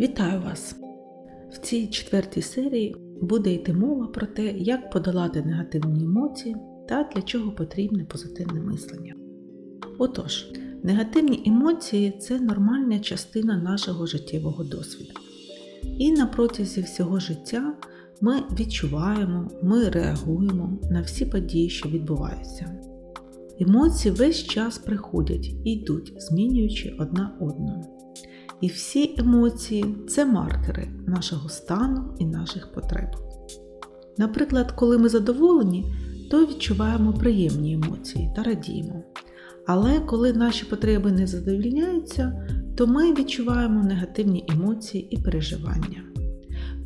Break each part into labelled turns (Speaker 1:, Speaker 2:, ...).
Speaker 1: Вітаю вас! В цій четвертій серії буде йти мова про те, як подолати негативні емоції та для чого потрібне позитивне мислення. Отож, негативні емоції це нормальна частина нашого життєвого досвіду. І на протязі всього життя ми відчуваємо, ми реагуємо на всі події, що відбуваються. Емоції весь час приходять і йдуть, змінюючи одна одну. І всі емоції це маркери нашого стану і наших потреб. Наприклад, коли ми задоволені, то відчуваємо приємні емоції та радіємо. Але коли наші потреби не задовільняються, то ми відчуваємо негативні емоції і переживання.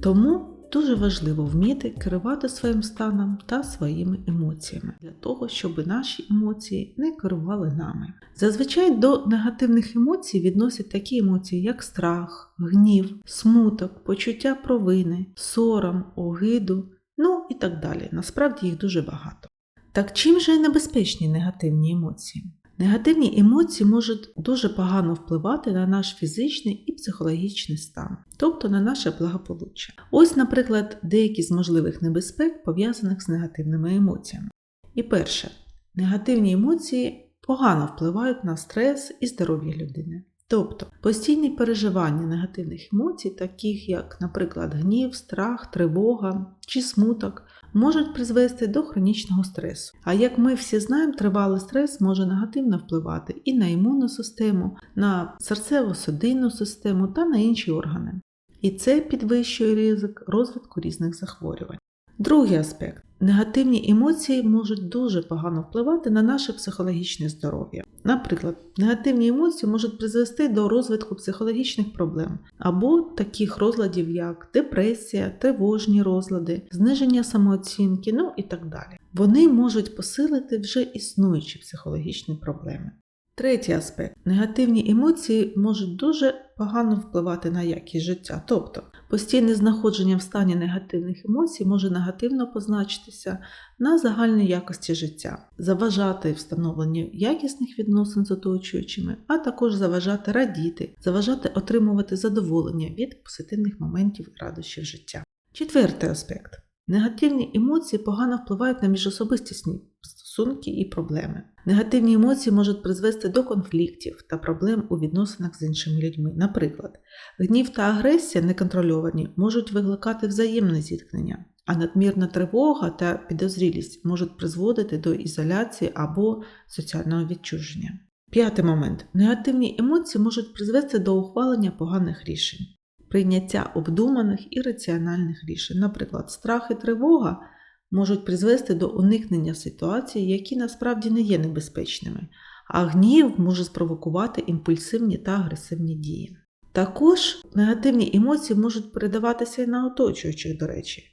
Speaker 1: Тому дуже важливо вміти керувати своїм станом та своїми емоціями для того, щоб наші емоції не керували нами. Зазвичай до негативних емоцій відносять такі емоції, як страх, гнів, смуток, почуття провини, сором, огиду, ну і так далі. Насправді їх дуже багато. Так чим же небезпечні негативні емоції? Негативні емоції можуть дуже погано впливати на наш фізичний і психологічний стан, тобто на наше благополуччя. Ось, наприклад, деякі з можливих небезпек пов'язаних з негативними емоціями. І перше, негативні емоції погано впливають на стрес і здоров'я людини. Тобто постійні переживання негативних емоцій, таких як, наприклад, гнів, страх, тривога чи смуток, можуть призвести до хронічного стресу. А як ми всі знаємо, тривалий стрес може негативно впливати і на імунну систему, на серцево-судинну систему та на інші органи. І це підвищує ризик розвитку різних захворювань. Другий аспект. Негативні емоції можуть дуже погано впливати на наше психологічне здоров'я. Наприклад, негативні емоції можуть призвести до розвитку психологічних проблем або таких розладів, як депресія, тривожні розлади, зниження самооцінки, ну і так далі. Вони можуть посилити вже існуючі психологічні проблеми. Третій аспект. Негативні емоції можуть дуже погано впливати на якість життя. Тобто, постійне знаходження в стані негативних емоцій може негативно позначитися на загальній якості життя, заважати встановленню якісних відносин з оточуючими, а також заважати радіти, заважати отримувати задоволення від позитивних моментів радощів життя. Четвертий аспект. Негативні емоції погано впливають на міжособистісні стосунки і проблеми. Негативні емоції можуть призвести до конфліктів та проблем у відносинах з іншими людьми. Наприклад, гнів та агресія неконтрольовані можуть викликати взаємне зіткнення, а надмірна тривога та підозрілість можуть призводити до ізоляції або соціального відчуження. П'ятий момент. Негативні емоції можуть призвести до ухвалення поганих рішень прийняття обдуманих і раціональних рішень. Наприклад, страх і тривога можуть призвести до уникнення ситуацій, які насправді не є небезпечними, а гнів може спровокувати імпульсивні та агресивні дії. Також негативні емоції можуть передаватися і на оточуючих, до речі,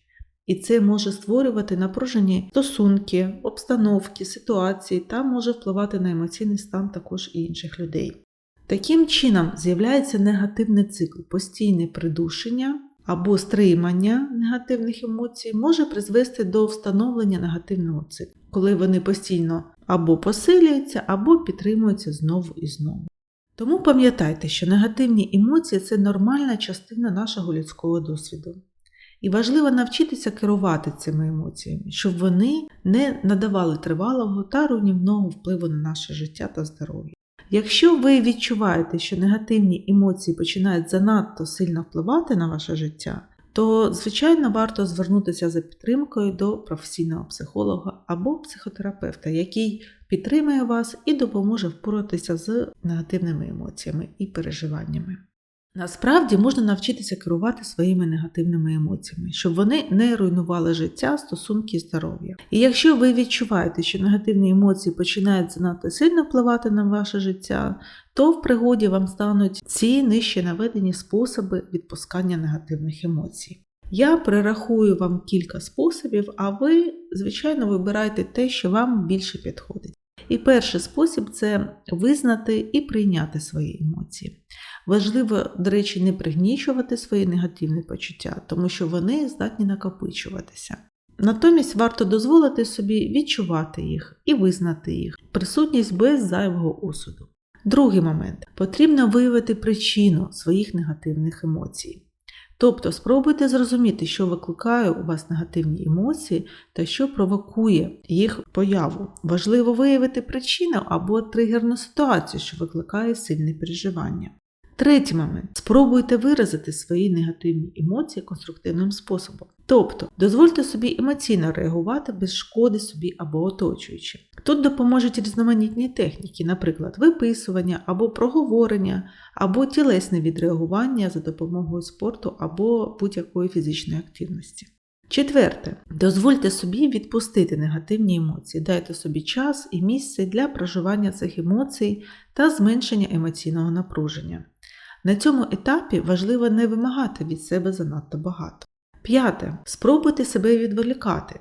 Speaker 1: і це може створювати напружені стосунки, обстановки, ситуації та може впливати на емоційний стан також і інших людей. Таким чином з'являється негативний цикл, постійне придушення або стримання негативних емоцій може призвести до встановлення негативного циклу, коли вони постійно або посилюються, або підтримуються знову і знову. Тому пам'ятайте, що негативні емоції це нормальна частина нашого людського досвіду. І важливо навчитися керувати цими емоціями, щоб вони не надавали тривалого та руйнівного впливу на наше життя та здоров'я. Якщо ви відчуваєте, що негативні емоції починають занадто сильно впливати на ваше життя, то, звичайно, варто звернутися за підтримкою до професійного психолога або психотерапевта, який підтримує вас і допоможе впоратися з негативними емоціями і переживаннями. Насправді можна навчитися керувати своїми негативними емоціями, щоб вони не руйнували життя, стосунки і здоров'я. І якщо ви відчуваєте, що негативні емоції починають занадто сильно впливати на ваше життя, то в пригоді вам стануть ці нижче наведені способи відпускання негативних емоцій. Я перерахую вам кілька способів, а ви, звичайно, вибирайте те, що вам більше підходить. І перший спосіб це визнати і прийняти свої емоції. Важливо, до речі, не пригнічувати свої негативні почуття, тому що вони здатні накопичуватися. Натомість варто дозволити собі відчувати їх і визнати їх, присутність без зайвого осуду. Другий момент потрібно виявити причину своїх негативних емоцій. Тобто спробуйте зрозуміти, що викликає у вас негативні емоції та що провокує їх появу. Важливо виявити причину або тригерну ситуацію, що викликає сильне переживання. Третій момент. Спробуйте виразити свої негативні емоції конструктивним способом. Тобто, дозвольте собі емоційно реагувати без шкоди собі або оточуючим. Тут допоможуть різноманітні техніки, наприклад, виписування або проговорення, або тілесне відреагування за допомогою спорту або будь-якої фізичної активності. Четверте, дозвольте собі відпустити негативні емоції, дайте собі час і місце для проживання цих емоцій та зменшення емоційного напруження. На цьому етапі важливо не вимагати від себе занадто багато. П'яте. Спробуйте себе відволікати.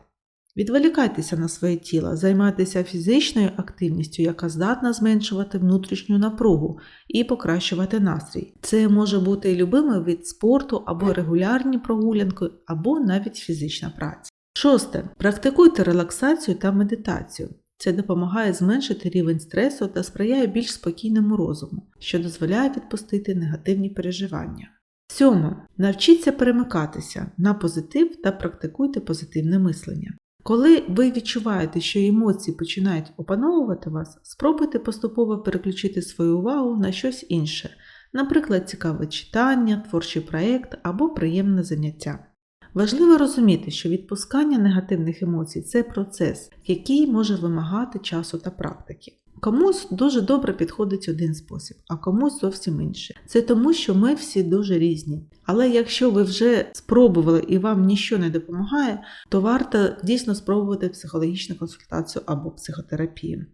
Speaker 1: Відволікайтеся на своє тіло, займайтеся фізичною активністю, яка здатна зменшувати внутрішню напругу і покращувати настрій. Це може бути і любимий вид спорту, або регулярні прогулянки, або навіть фізична праця. Шосте. Практикуйте релаксацію та медитацію. Це допомагає зменшити рівень стресу та сприяє більш спокійному розуму, що дозволяє відпустити негативні переживання. Сьоме. Навчіться перемикатися на позитив та практикуйте позитивне мислення. Коли ви відчуваєте, що емоції починають опановувати вас, спробуйте поступово переключити свою увагу на щось інше, наприклад, цікаве читання, творчий проєкт або приємне заняття. Важливо розуміти, що відпускання негативних емоцій це процес, який може вимагати часу та практики. Комусь дуже добре підходить один спосіб, а комусь зовсім інший. Це тому, що ми всі дуже різні. Але якщо ви вже спробували і вам нічого не допомагає, то варто дійсно спробувати психологічну консультацію або психотерапію.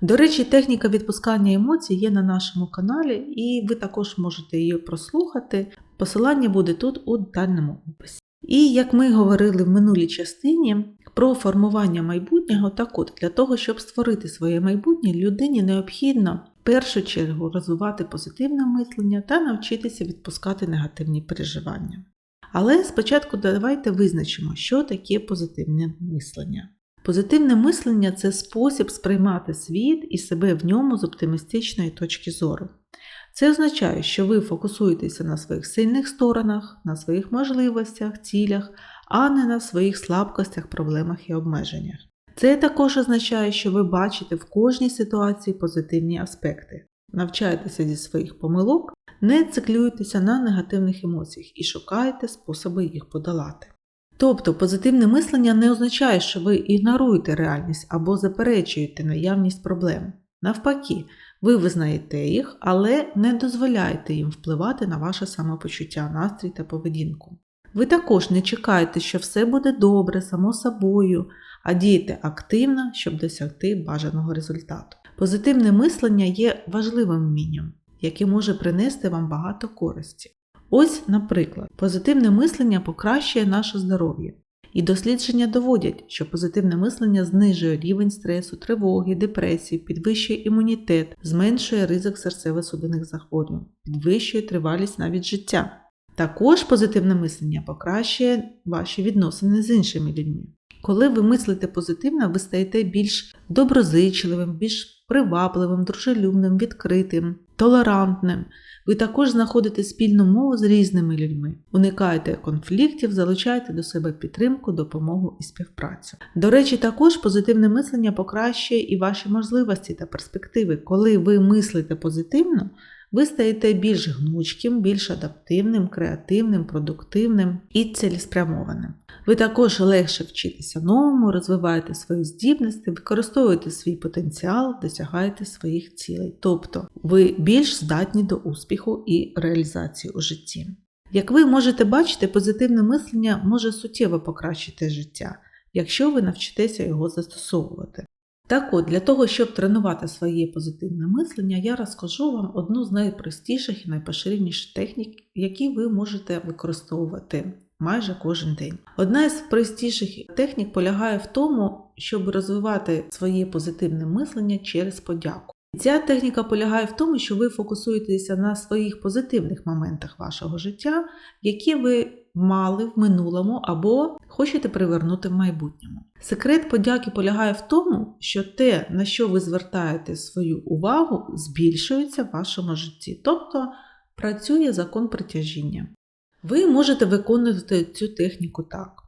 Speaker 1: До речі, техніка відпускання емоцій є на нашому каналі, і ви також можете її прослухати. Посилання буде тут у детальному описі. І як ми говорили в минулій частині про формування майбутнього, так от для того, щоб створити своє майбутнє, людині необхідно в першу чергу розвивати позитивне мислення та навчитися відпускати негативні переживання. Але спочатку давайте визначимо, що таке позитивне мислення. Позитивне мислення це спосіб сприймати світ і себе в ньому з оптимістичної точки зору. Це означає, що ви фокусуєтеся на своїх сильних сторонах, на своїх можливостях, цілях, а не на своїх слабкостях, проблемах і обмеженнях. Це також означає, що ви бачите в кожній ситуації позитивні аспекти, навчаєтеся зі своїх помилок, не циклюєтеся на негативних емоціях і шукаєте способи їх подолати. Тобто позитивне мислення не означає, що ви ігноруєте реальність або заперечуєте наявність проблем. Навпаки, ви визнаєте їх, але не дозволяєте їм впливати на ваше самопочуття, настрій та поведінку. Ви також не чекаєте, що все буде добре, само собою, а дієте активно, щоб досягти бажаного результату. Позитивне мислення є важливим вмінням, яке може принести вам багато користі. Ось, наприклад, позитивне мислення покращує наше здоров'я. І дослідження доводять, що позитивне мислення знижує рівень стресу, тривоги, депресії, підвищує імунітет, зменшує ризик серцево-судинних захворювань, підвищує тривалість навіть життя. Також позитивне мислення покращує ваші відносини з іншими людьми. Коли ви мислите позитивно, ви стаєте більш доброзичливим, більш привабливим, дружелюбним, відкритим, толерантним. Ви також знаходите спільну мову з різними людьми, уникаєте конфліктів, залучаєте до себе підтримку, допомогу і співпрацю. До речі, також позитивне мислення покращує і ваші можливості та перспективи. Коли ви мислите позитивно, ви стаєте більш гнучким, більш адаптивним, креативним, продуктивним і цілеспрямованим. Ви також легше вчитеся новому, розвиваєте свої здібності, використовуєте свій потенціал, досягаєте своїх цілей. Тобто ви більш здатні до успіху і реалізації у житті. Як ви можете бачити, позитивне мислення може суттєво покращити життя, якщо ви навчитеся його застосовувати. Так от, для того, щоб тренувати своє позитивне мислення, я розкажу вам одну з найпростіших і найпоширеніших технік, які ви можете використовувати майже кожен день. Одна із простіших технік полягає в тому, щоб розвивати своє позитивне мислення через подяку. Ця техніка полягає в тому, що ви фокусуєтеся на своїх позитивних моментах вашого життя, які ви мали в минулому або хочете привернути в майбутньому. Секрет подяки полягає в тому, що те, на що ви звертаєте свою увагу, збільшується в вашому житті, тобто працює закон притяжіння. Ви можете виконувати цю техніку так.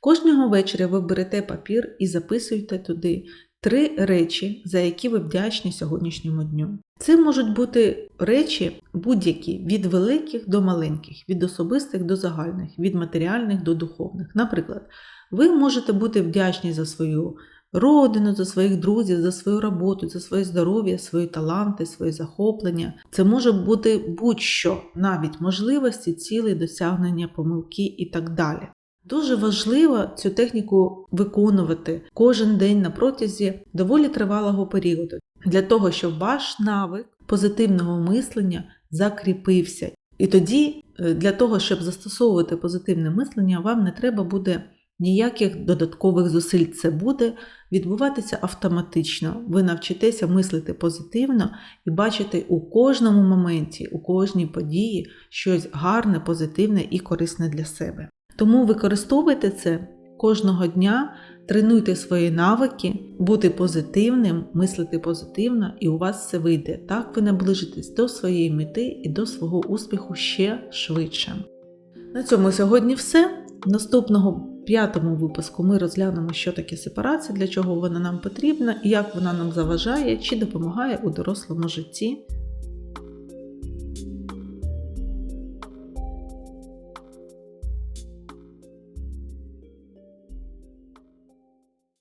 Speaker 1: Кожного вечора ви берете папір і записуєте туди три речі, за які ви вдячні сьогоднішньому дню. Це можуть бути речі будь-які від великих до маленьких, від особистих до загальних, від матеріальних до духовних. Наприклад, ви можете бути вдячні за свою родину, за своїх друзів, за свою роботу, за своє здоров'я, свої таланти, свої захоплення. Це може бути будь-що, навіть можливості, цілі, досягнення, помилки і так далі. Дуже важливо цю техніку виконувати кожен день на протязі доволі тривалого періоду, для того, щоб ваш навик позитивного мислення закріпився. І тоді, е, для того, щоб застосовувати позитивне мислення, вам не треба буде ніяких додаткових зусиль. Це буде відбуватися автоматично. Ви навчитеся мислити позитивно і бачити у кожному моменті, у кожній події щось гарне, позитивне і корисне для себе. Тому використовуйте це кожного дня, тренуйте свої навики, бути позитивним, мислити позитивно, і у вас все вийде. Так ви наближитесь до своєї мети і до свого успіху ще швидше. На цьому сьогодні все. Наступного п'ятому випуску ми розглянемо, що таке сепарація, для чого вона нам потрібна, як вона нам заважає чи допомагає у дорослому житті.